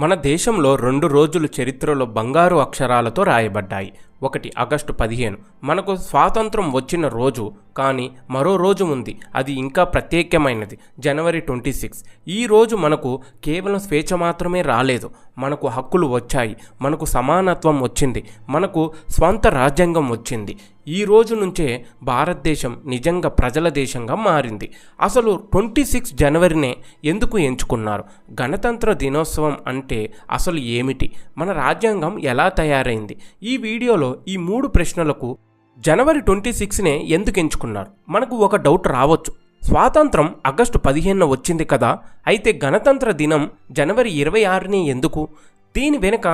మన దేశంలో రెండు రోజులు చరిత్రలో బంగారు అక్షరాలతో రాయబడ్డాయి. ఒకటి ఆగస్టు పదిహేను. మనకు స్వాతంత్రం వచ్చిన రోజు కానీ మరో రోజు ఉంది. అది ఇంకా ప్రత్యేకమైనది. జనవరి ట్వంటీ సిక్స్. ఈ రోజు మనకు కేవలం స్వేచ్ఛ మాత్రమే రాలేదు. మనకు హక్కులు వచ్చాయి. మనకు సమానత్వం వచ్చింది. మనకు స్వంత రాజ్యాంగం వచ్చింది. ఈ రోజు నుంచే భారతదేశం నిజంగా ప్రజల దేశంగా మారింది. అసలు ట్వంటీ సిక్స్ జనవరినే ఎందుకు ఎంచుకున్నారు? గణతంత్ర దినోత్సవం అంటే అసలు ఏమిటి? మన రాజ్యాంగం ఎలా తయారైంది? ఈ వీడియోలో ఈ మూడు ప్రశ్నలకు జనవరి ట్వంటీ సిక్స్నే ఎందుకు ఎంచుకున్నారు? మనకు ఒక డౌట్ రావచ్చు. స్వాతంత్రం ఆగస్టు పదిహేనున వచ్చింది కదా అయితే గణతంత్ర దినం జనవరి ఇరవై ఆరుని ఎందుకు? దీని వెనుక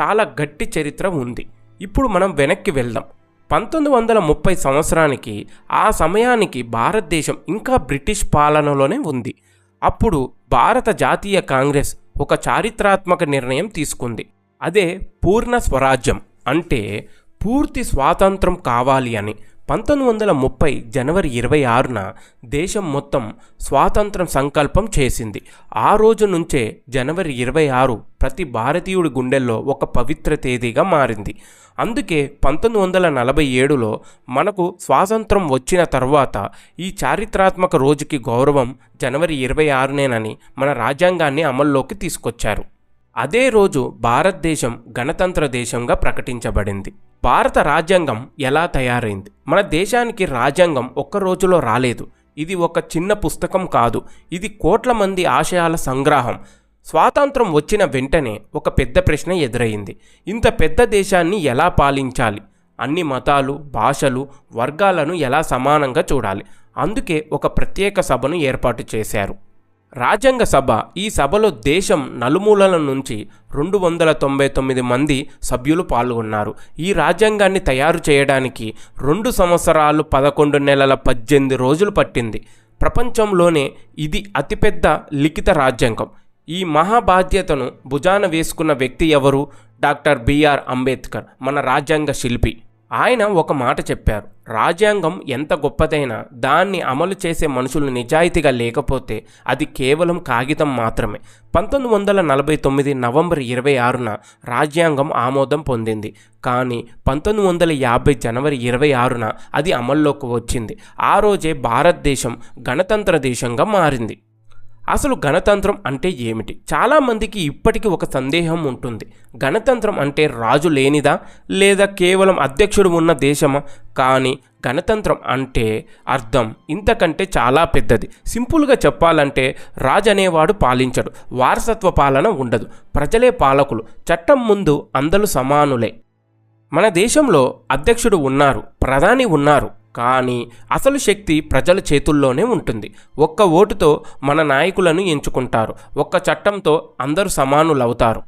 చాలా గట్టి చరిత్ర ఉంది. ఇప్పుడు మనం వెనక్కి వెళ్దాం. పంతొమ్మిది వందల ముప్పై సంవత్సరానికి ఆ సమయానికి భారతదేశం ఇంకా బ్రిటిష్ పాలనలోనే ఉంది. అప్పుడు భారత జాతీయ కాంగ్రెస్ ఒక చారిత్రాత్మక నిర్ణయం తీసుకుంది. అదే పూర్ణ స్వరాజ్యం అంటే పూర్తి స్వాతంత్రం కావాలి అని పంతొమ్మిది వందల ముప్పై జనవరి ఇరవై ఆరున దేశం మొత్తం స్వాతంత్రం సంకల్పం చేసింది. ఆ రోజు నుంచే జనవరి ఇరవై ఆరు ప్రతి భారతీయుడి గుండెల్లో ఒక పవిత్ర తేదీగా మారింది. అందుకే పంతొమ్మిది వందల నలభై ఏడులో మనకు స్వాతంత్రం వచ్చిన తర్వాత ఈ చారిత్రాత్మక రోజుకి గౌరవం జనవరి ఇరవై ఆరునేనని మన రాజ్యాంగాన్ని అమల్లోకి తీసుకొచ్చారు. అదే రోజు భారతదేశం గణతంత్ర దేశంగా ప్రకటించబడింది. భారత రాజ్యాంగం ఎలా తయారైంది? మన దేశానికి రాజ్యాంగం ఒక్క రోజులో రాలేదు. ఇది ఒక చిన్న పుస్తకం కాదు. ఇది కోట్ల మంది ఆశయాల సంగ్రహం. స్వాతంత్రం వచ్చిన వెంటనే ఒక పెద్ద ప్రశ్న ఎదురైంది. ఇంత పెద్ద దేశాన్ని ఎలా పాలించాలి? అన్ని మతాలు భాషలు వర్గాలను ఎలా సమానంగా చూడాలి? అందుకే ఒక ప్రత్యేక సభను ఏర్పాటు చేశారు. రాజ్యాంగ సభ ఈ సభలో దేశం నలుమూలల నుంచి రెండు వందల తొంభై తొమ్మిది మంది సభ్యులు పాల్గొన్నారు. ఈ రాజ్యాంగాన్ని తయారు చేయడానికి రెండు సంవత్సరాలు పదకొండు నెలల పద్దెనిమిది రోజులు పట్టింది. ప్రపంచంలోనే ఇది అతిపెద్ద లిఖిత రాజ్యాంగం. ఈ మహాబాధ్యతను భుజాన వేసుకున్న వ్యక్తి ఎవరు? డాక్టర్ బిఆర్ అంబేద్కర్ మన రాజ్యాంగ శిల్పి. ఆయన ఒక మాట చెప్పారు. రాజ్యాంగం ఎంత గొప్పదైనా దాన్ని అమలు చేసే మనుషులు నిజాయితీగా లేకపోతే అది కేవలం కాగితం మాత్రమే. పంతొమ్మిది వందల నలభై తొమ్మిది నవంబర్ ఇరవై ఆరున రాజ్యాంగం ఆమోదం పొందింది. కానీ పంతొమ్మిది వందల యాభై జనవరి ఇరవై ఆరున అది అమల్లోకి వచ్చింది. ఆ రోజే భారతదేశం గణతంత్ర దేశంగా మారింది. అసలు గణతంత్రం అంటే ఏమిటి? చాలామందికి ఇప్పటికీ ఒక సందేహం ఉంటుంది. గణతంత్రం అంటే రాజు లేనిదా? లేదా కేవలం అధ్యక్షుడు ఉన్న దేశమా? కానీ గణతంత్రం అంటే అర్థం ఇంతకంటే చాలా పెద్దది. సింపుల్గా చెప్పాలంటే రాజు అనేవాడు పాలించడు. వారసత్వ పాలన ఉండదు. ప్రజలే పాలకులు. చట్టం ముందు అందరూ సమానులే. మన దేశంలో అధ్యక్షుడు ఉన్నారు ప్రధాని ఉన్నారు కానీ అసలు శక్తి ప్రజల చేతుల్లోనే ఉంటుంది. ఒక్క ఓటుతో మన నాయకులను ఎంచుకుంటారు. ఒక్క చట్టంతో అందరూ సమానులవుతారు.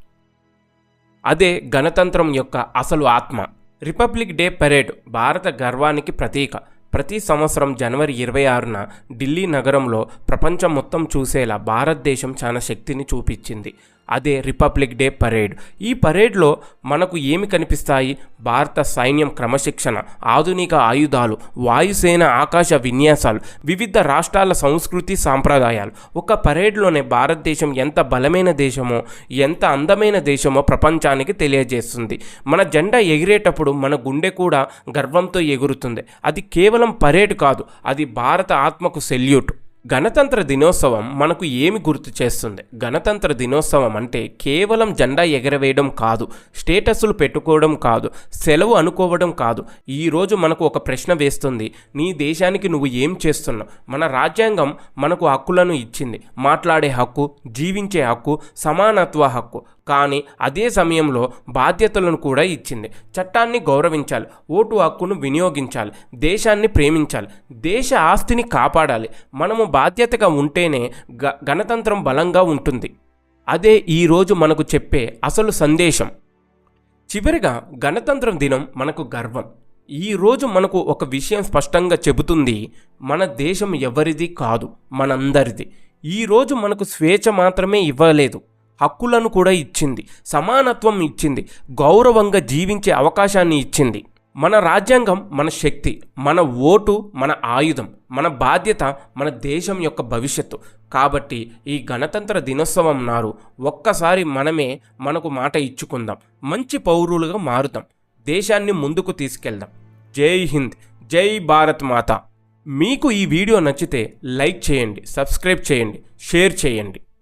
అదే గణతంత్రం యొక్క అసలు ఆత్మ. రిపబ్లిక్ డే పరేడ్ భారత గర్వానికి ప్రతీక. ప్రతి సంవత్సరం జనవరి ఇరవై ఆరున ఢిల్లీ నగరంలో ప్రపంచం మొత్తం చూసేలా భారతదేశం చాలా శక్తిని చూపించింది. అదే రిపబ్లిక్ డే పరేడ్. ఈ పరేడ్లో మనకు ఏమి కనిపిస్తాయి? భారత సైన్యం క్రమశిక్షణ ఆధునిక ఆయుధాలు వాయుసేన ఆకాశ విన్యాసాలు వివిధ రాష్ట్రాల సంస్కృతి సాంప్రదాయాలు. ఒక పరేడ్లోనే భారతదేశం ఎంత బలమైన దేశమో ఎంత అందమైన దేశమో ప్రపంచానికి తెలియజేస్తుంది. మన జెండా ఎగిరేటప్పుడు మన గుండె కూడా గర్వంతో ఎగురుతుంది. అది కేవలం పరేడ్ కాదు అది భారత ఆత్మకు సెల్యూట్. గణతంత్ర దినోత్సవం మనకు ఏమి గుర్తు చేస్తుంది? గణతంత్ర దినోత్సవం అంటే కేవలం జెండా ఎగరవేయడం కాదు స్టేటస్లు పెట్టుకోవడం కాదు సెలవు అనుకోవడం కాదు. ఈరోజు మనకు ఒక ప్రశ్న వేస్తుంది నీ దేశానికి నువ్వు ఏం చేస్తున్నావు? మన రాజ్యాంగం మనకు హక్కులను ఇచ్చింది. మాట్లాడే హక్కు జీవించే హక్కు సమానత్వ హక్కు. కానీ అదే సమయంలో బాధ్యతలను కూడా ఇచ్చింది. చట్టాన్ని గౌరవించాలి ఓటు హక్కును వినియోగించాలి దేశాన్ని ప్రేమించాలి దేశ ఆస్తిని కాపాడాలి. మనము బాధ్యతగా ఉంటేనే గ గణతంత్రం బలంగా ఉంటుంది. అదే ఈరోజు మనకు చెప్పే అసలు సందేశం. చివరిగా గణతంత్రం దినం మనకు గర్వం. ఈరోజు మనకు ఒక విషయం స్పష్టంగా చెబుతుంది మన దేశం ఎవరిది కాదు మనందరిది. ఈరోజు మనకు స్వేచ్ఛ మాత్రమే ఇవ్వలేదు. హక్కులను కూడా ఇచ్చింది సమానత్వం ఇచ్చింది గౌరవంగా జీవించే అవకాశాన్ని ఇచ్చింది. మన రాజ్యాంగం మన శక్తి మన ఓటు మన ఆయుధం మన బాధ్యత మన దేశం యొక్క భవిష్యత్తు. కాబట్టి ఈ గణతంత్ర దినోత్సవం నారు ఒక్కసారి మనమే మనకు మాట ఇచ్చుకుందాం. మంచి పౌరులుగా మారుతాం. దేశాన్ని ముందుకు తీసుకెళ్దాం. జై హింద్ జై భారత్ మాత. మీకు ఈ వీడియో నచ్చితే లైక్ చేయండి సబ్స్క్రైబ్ చేయండి షేర్ చేయండి.